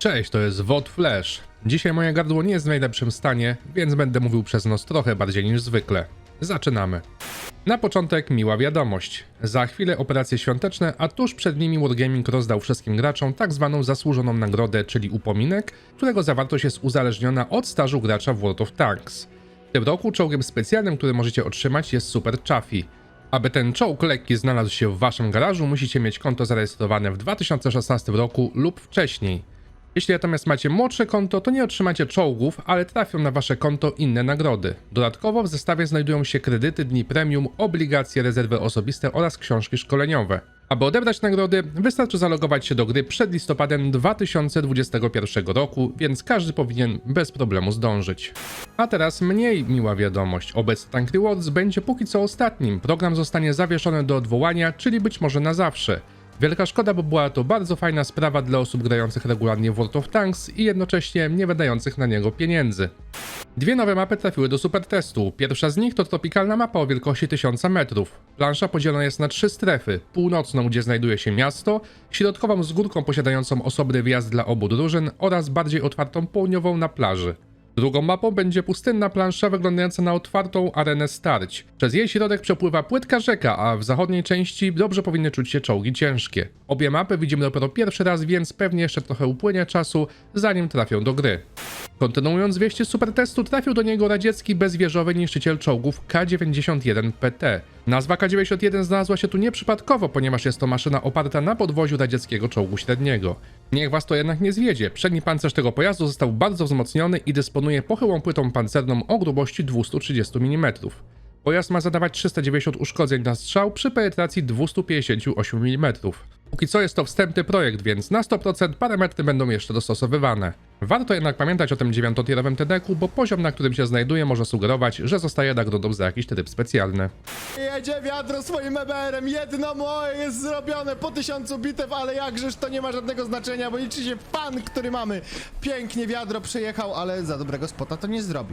Cześć, to jest WOD Flash. Dzisiaj moje gardło nie jest w najlepszym stanie, więc będę mówił przez nos trochę bardziej niż zwykle. Zaczynamy. Na początek miła wiadomość. Za chwilę operacje świąteczne, a tuż przed nimi Wargaming rozdał wszystkim graczom tak zwaną zasłużoną nagrodę, czyli upominek, którego zawartość jest uzależniona od stażu gracza w World of Tanks. W tym roku czołgiem specjalnym, który możecie otrzymać jest Super Chaffee. Aby ten czołg lekki znalazł się w waszym garażu, musicie mieć konto zarejestrowane w 2016 roku lub wcześniej. Jeśli natomiast macie młodsze konto, to nie otrzymacie czołgów, ale trafią na wasze konto inne nagrody. Dodatkowo w zestawie znajdują się kredyty dni premium, obligacje, rezerwy osobiste oraz książki szkoleniowe. Aby odebrać nagrody, wystarczy zalogować się do gry przed listopadem 2021 roku, więc każdy powinien bez problemu zdążyć. A teraz mniej miła wiadomość. Obecny Tank Rewards będzie póki co ostatnim. Program zostanie zawieszony do odwołania, czyli być może na zawsze. Wielka szkoda, bo była to bardzo fajna sprawa dla osób grających regularnie w World of Tanks i jednocześnie nie wydających na niego pieniędzy. Dwie nowe mapy trafiły do super testu. Pierwsza z nich to tropikalna mapa o wielkości 1000 metrów. Plansza podzielona jest na trzy strefy: północną, gdzie znajduje się miasto, środkową z górką posiadającą osobny wjazd dla obu drużyn oraz bardziej otwartą południową na plaży. Drugą mapą będzie pustynna plansza wyglądająca na otwartą arenę starć. Przez jej środek przepływa płytka rzeka, a w zachodniej części dobrze powinny czuć się czołgi ciężkie. Obie mapy widzimy dopiero pierwszy raz, więc pewnie jeszcze trochę upłynie czasu, zanim trafią do gry. Kontynuując wieści supertestu, trafił do niego radziecki bezwieżowy niszczyciel czołgów K-91PT. Nazwa K-91 znalazła się tu nieprzypadkowo, ponieważ jest to maszyna oparta na podwoziu radzieckiego czołgu średniego. Niech was to jednak nie zwiedzie. Przedni pancerz tego pojazdu został bardzo wzmocniony i dysponuje pochyłą płytą pancerną o grubości 230 mm. Pojazd ma zadawać 390 uszkodzeń na strzał przy penetracji 258 mm. Póki co jest to wstępny projekt, więc na 100% parametry będą jeszcze dostosowywane. Warto jednak pamiętać o tym dziewiątotierowym TDK-u, bo poziom, na którym się znajduje, może sugerować, że zostaje nagrodą za jakiś tryb specjalny. Jedzie wiadro swoim EBR-em, jedno moje jest zrobione po tysiącu bitew, ale jakżeż to nie ma żadnego znaczenia, bo liczy się fan, który mamy. Pięknie wiadro przejechał, ale za dobrego spota to nie zrobił.